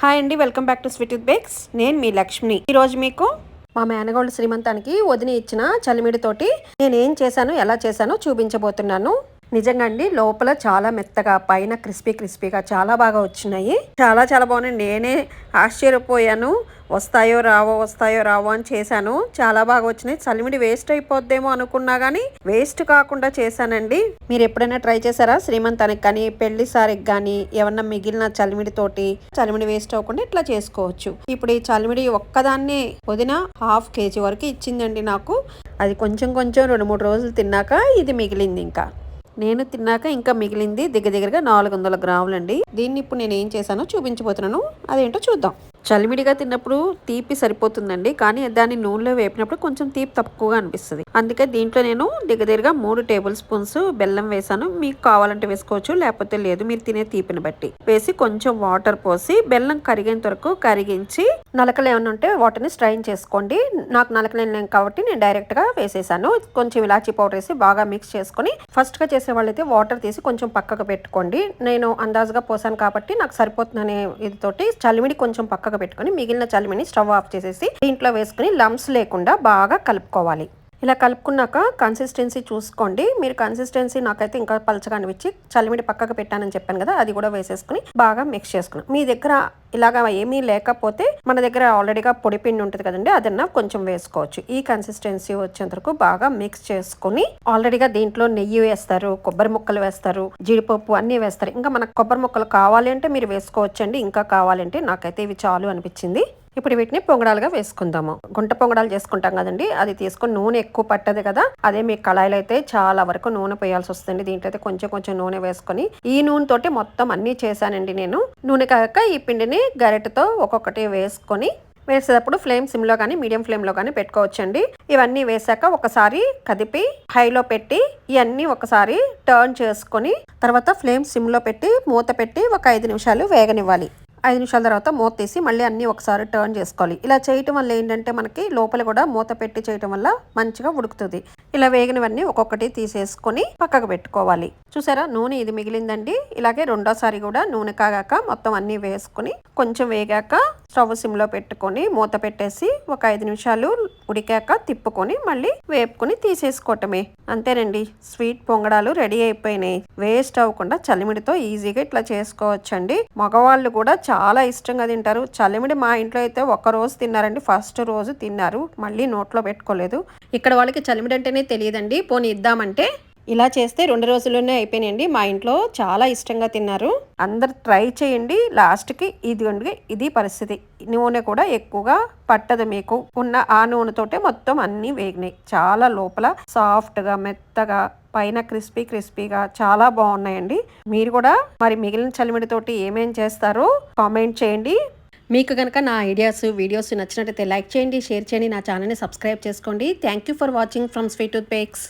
Hi అండి welcome back to Sweet Bakes నేను మీ లక్ష్మి ఈరోజు మీకు మా మేనగోళ్ళ శ్రీమంతానికి వదిన ఇచ్చిన చలిమిడితోటి నేను ఏం చేశాను ఎలా చేశానో చూపించబోతున్నాను. నిజంగా అండి లోపల చాలా మెత్తగా పైన క్రిస్పీ క్రిస్పీగా చాలా బాగా వచ్చినాయి. చాలా చాలా బాగున్నాయి. నేనే ఆశ్చర్యపోయాను. వస్తాయో రావో వస్తాయో రావో అని చేశాను. చాలా బాగా వచ్చినాయి. చలిమిడి వేస్ట్ అయిపోద్దేమో అనుకున్నా కానీ వేస్ట్ కాకుండా చేశానండి. మీరు ఎప్పుడైనా ట్రై చేశారా? శ్రీమంతానికి కానీ పెళ్ళి సారికి కానీ ఏమన్నా మిగిలిన చలిమిడి తోటి చలిమిడి వేస్ట్ అవ్వకుండా ఇట్లా చేసుకోవచ్చు. ఇప్పుడు ఈ చలిమిడి ఒక్కదాన్ని వదిన హాఫ్ కేజీ వరకు ఇచ్చిందండి నాకు. అది కొంచెం కొంచెం రెండు మూడు రోజులు తిన్నాక ఇది మిగిలింది ఇంకా. నేను తిన్నాక ఇంకా మిగిలింది దగ్గర దగ్గరగా నాలుగు వందల గ్రాములండి. దీన్ని ఇప్పుడు నేను ఏం చేశానో చూపించబోతున్నాను. అదేంటో చూద్దాం. చలిమిడిగా తిన్నప్పుడు తీపి సరిపోతుందండి. కానీ దాన్ని నూనెలో వేపినప్పుడు కొంచెం తీపి తక్కువగా అనిపిస్తుంది. అందుకే దీంట్లో నేను దగ్గర దగ్గరగా మూడు టేబుల్ స్పూన్స్ బెల్లం వేసాను. మీకు కావాలంటే వేసుకోవచ్చు లేకపోతే లేదు. మీరు తినే తీపిని బట్టి. వేసి కొంచెం వాటర్ పోసి బెల్లం కరిగేంత వరకు కరిగించి నలకలు ఏమైనా ఉంటే వాటర్ని స్ట్రైన్ చేసుకోండి. నాకు నలకలు లేవు కాబట్టి నేను డైరెక్ట్గా వేసేసాను. కొంచెం ఇలాచీ పౌడర్ వేసి బాగా మిక్స్ చేసుకొని ఫస్ట్గా చేసే వాళ్ళైతే వాటర్ తీసి కొంచెం పక్కకు పెట్టుకోండి. నేను అందాజుగా పోసాను కాబట్టి నాకు సరిపోతుందనే ఇది తోటి చలిమిడి కొంచెం పక్కకు పెట్టుకుని మిగిలిన చలిమిని స్టవ్ ఆఫ్ చేసేసి దీంట్లో వేసుకుని లంప్స్ లేకుండా బాగా కలుపుకోవాలి. ఇలా కలుపుకున్నాక కన్సిస్టెన్సీ చూసుకోండి. మీరు కన్సిస్టెన్సీ నాకైతే ఇంకా పలచగా అనిపించి చలిమిడి పక్కకు పెట్టానని చెప్పాను కదా అది కూడా వేసేసుకుని బాగా మిక్స్ చేసుకున్నాం. మీ దగ్గర ఇలాగా ఏమీ లేకపోతే మన దగ్గర ఆల్రెడీగా పొడి పిండి ఉంటుంది కదండి అదన్నా కొంచెం వేసుకోవచ్చు. ఈ కన్సిస్టెన్సీ వచ్చేంత వరకు బాగా మిక్స్ చేసుకుని ఆల్రెడీగా దీంట్లో నెయ్యి వేస్తారు కొబ్బరి ముక్కలు వేస్తారు జీడిపప్పు అన్నీ వేస్తారు. ఇంకా మనకు కొబ్బరి ముక్కలు కావాలి అంటే మీరు వేసుకోవచ్చండి ఇంకా కావాలంటే నాకైతే ఇవి చాలు అనిపించింది. ఇప్పుడు వీటిని పొంగడాలుగా వేసుకుందాము. గుంట పొంగడాలు చేసుకుంటాం కదండి అది తీసుకొని నూనె ఎక్కువ పట్టదు కదా అదే మీ కళాయిలో అయితే చాలా వరకు నూనె పోయాల్సి వస్తుంది. దీంట్లో అయితే కొంచెం కొంచెం నూనె వేసుకొని ఈ నూనె తోటి మొత్తం అన్ని చేశానండి నేను. నూనె కాక ఈ పిండిని గరిటెతో ఒక్కొక్కటి వేసుకొని వేసేటప్పుడు ఫ్లేమ్ సిమ్లో కానీ మీడియం ఫ్లేమ్లో కానీ పెట్టుకోవచ్చండి. ఇవన్నీ వేసాక ఒకసారి కదిపి హైలో పెట్టి ఇవన్నీ ఒకసారి టర్న్ చేసుకొని తర్వాత ఫ్లేమ్ సిమ్లో పెట్టి మూత పెట్టి ఒక ఐదు నిమిషాలు వేగనివ్వాలి. ఐదు నిమిషాల తర్వాత మూత తీసి మళ్ళీ అన్ని ఒకసారి టర్న్ చేసుకోవాలి. ఇలా చేయటం వల్ల ఏంటంటే మనకి లోపల కూడా మూత పెట్టి చేయటం వల్ల మంచిగా ఉడుకుతుంది. ఇలా వేగినవన్నీ ఒక్కొక్కటి తీసేసుకొని పక్కకు పెట్టుకోవాలి. చూసారా? నూనె ఇది మిగిలిందండి. ఇలాగే రెండోసారి కూడా నూనె కాగాక మొత్తం అన్నీ వేసుకొని కొంచెం వేగాక స్టవ్ సిమ్లో పెట్టుకొని మూత పెట్టేసి ఒక ఐదు నిమిషాలు ఉడికాక తిప్పుకొని మళ్ళీ వేపుకొని తీసేసుకోవటమే. అంతేనండి స్వీట్ పొంగడాలు రెడీ అయిపోయినాయి. వేస్ట్ అవ్వకుండా చలిమిడితో ఈజీగా ఇట్లా చేసుకోవచ్చండి. మగవాళ్ళు కూడా చాలా ఇష్టంగా తింటారు. చలిమిడి మా ఇంట్లో అయితే ఒక రోజు తిన్నారండి ఫస్ట్ రోజు తిన్నారు. మళ్ళీ నోట్లో పెట్టుకోలేదు. ఇక్కడ వాళ్ళకి చలిమిడి అంటేనే తెలియదండి. పోనీ ఇద్దామంటే ఇలా చేస్తే రెండు రోజుల్లోనే అయిపోయినాయండి. మా ఇంట్లో చాలా ఇష్టంగా తిన్నారు. అందరు ట్రై చేయండి. లాస్ట్కి ఇది ఇది పరిస్థితి. నూనె కూడా ఎక్కువగా పట్టదు మీకు. ఉన్న ఆ నూనెతోటే మొత్తం అన్నీ వేగినాయి. చాలా లోపల సాఫ్ట్గా మెత్తగా పైన క్రిస్పీ క్రిస్పీగా చాలా బాగున్నాయండి. మీరు కూడా మరి మిగిలిన చలిమిడితోటి ఏమేం చేస్తారో కామెంట్ చేయండి. మీకు కనుక నా ఐడియాస్ వీడియోస్ నచ్చినట్లయితే లైక్ చేయండి షేర్ చేయండి. నా ఛానల్ని సబ్స్క్రైబ్ చేసుకోండి. Thank you for watching from sweet tooth bakes